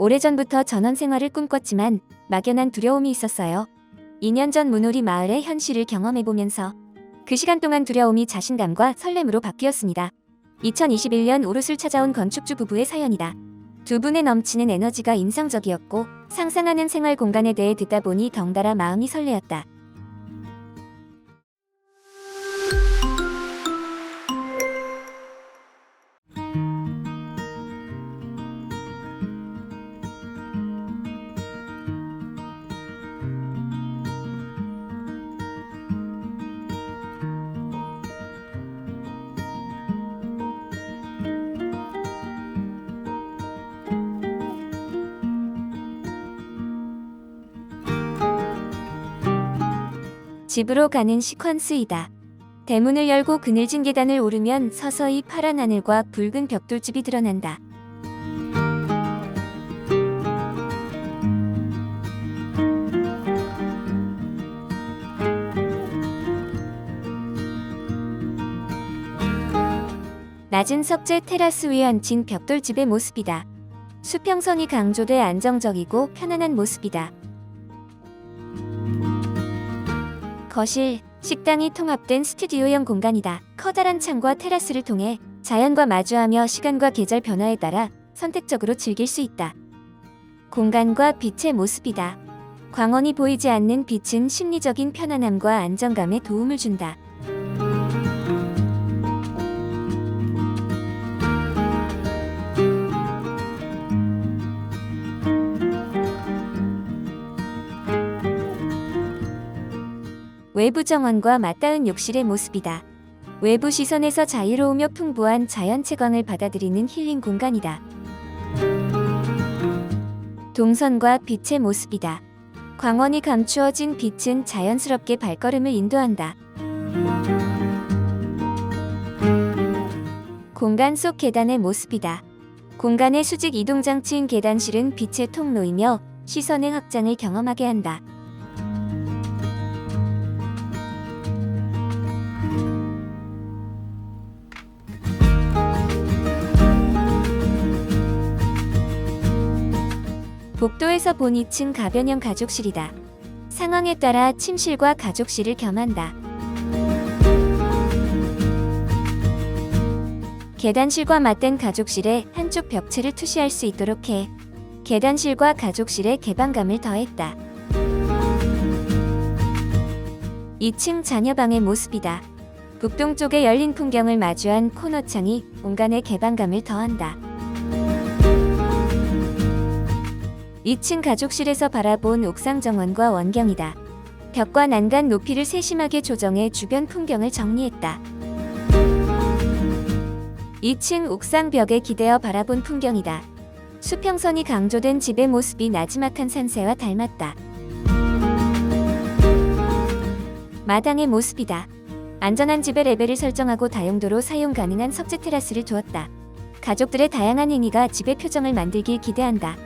오래전부터 전원 생활을 꿈꿨지만 막연한 두려움이 있었어요. 2년 전 문우리 마을의 현실을 경험해보면서 그 시간 동안 두려움이 자신감과 설렘으로 바뀌었습니다. 2021년 오롯을 찾아온 건축주 부부의 사연이다. 두 분의 넘치는 에너지가 인상적이었고 상상하는 생활 공간에 대해 듣다 보니 덩달아 마음이 설레었다. 집으로 가는 시퀀스이다. 대문을 열고 그늘진 계단을 오르면 서서히 파란 하늘과 붉은 벽돌집이 드러난다. 낮은 석재 테라스 위에 앉힌 벽돌집의 모습이다. 수평선이 강조돼 안정적이고 편안한 모습이다. 거실, 식당이 통합된 스튜디오형 공간이다. 커다란 창과 테라스를 통해 자연과 마주하며 시간과 계절 변화에 따라 선택적으로 즐길 수 있다. 공간과 빛의 모습이다. 광원이 보이지 않는 빛은 심리적인 편안함과 안정감에 도움을 준다. 외부 정원과 맞닿은 욕실의 모습이다. 외부 시선에서 자유로우며 풍부한 자연 채광을 받아들이는 힐링 공간이다. 동선과 빛의 모습이다. 광원이 감추어진 빛은 자연스럽게 발걸음을 인도한다. 공간 속 계단의 모습이다. 공간의 수직 이동 장치인 계단실은 빛의 통로이며 시선의 확장을 경험하게 한다. 복도에서 본 2층 가변형 가족실이다. 상황에 따라 침실과 가족실을 겸한다. 계단실과 맞댄 가족실에 한쪽 벽체를 투시할 수 있도록 해 계단실과 가족실에 개방감을 더했다. 2층 자녀방의 모습이다. 북동쪽에 열린 풍경을 마주한 코너창이 공간의 개방감을 더한다. 2층 가족실에서 바라본 옥상 정원과 원경이다. 벽과 난간 높이를 세심하게 조정해 주변 풍경을 정리했다. 2층 옥상 벽에 기대어 바라본 풍경이다. 수평선이 강조된 집의 모습이 나지막한 산세와 닮았다. 마당의 모습이다. 안전한 집의 레벨을 설정하고 다용도로 사용 가능한 석재 테라스를 두었다. 가족들의 다양한 행위가 집의 표정을 만들길 기대한다.